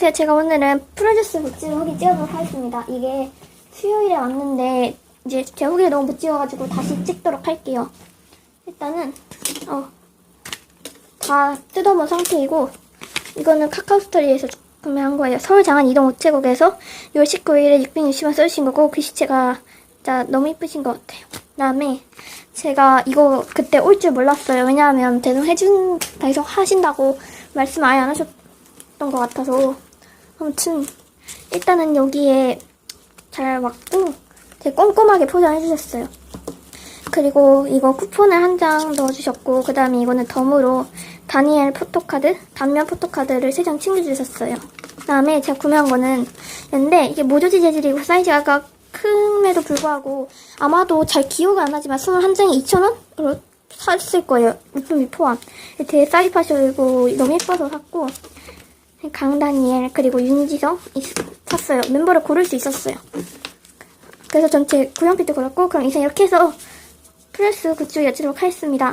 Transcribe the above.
안녕하세요. 제가 오늘은 프로듀스 굿즈 후기 찍어보도록 하겠습니다. 이게 수요일에 왔는데 이제 제 후기를 너무 못 찍어가지고 다시 찍도록 할게요. 일단은 어, 다 뜯어본 상태이고 이거는 카카오스토리에서 구매한 거예요. 서울 장안 이동 우체국에서 6월 19일에 660원 써주신 거고 글씨체가 진짜 너무 이쁘신 것 같아요. 그다음에 제가 이거 그때 올 줄 몰랐어요. 왜냐하면 대동해준 다해서 하신다고 말씀 아예 안 하셨. 것 같아서 아무튼 일단은 여기에 잘 왔고 되게 꼼꼼하게 포장해 주셨어요. 그리고 이거 쿠폰을 한 장 넣어주셨고 그 다음에 이거는 덤으로 다니엘 포토카드, 단면 포토카드를 세 장 챙겨주셨어요. 그 다음에 제가 구매한 거는 근데 이게 모조지 재질이고 사이즈가 큼에도 불구하고 아마도 잘 기억은 안 나지만 21장에 2,000원으로 샀을 거예요. 물품이 포함. 되게 사이파셔고 너무 예뻐서 샀고 강다니엘 그리고 윤지성 있- 샀어요. 멤버를 고를 수 있었어요. 그래서 전체 구형피도 골랐고 그럼 이제 이렇게 해서 프레스 굿즈 여치도록 하겠습니다.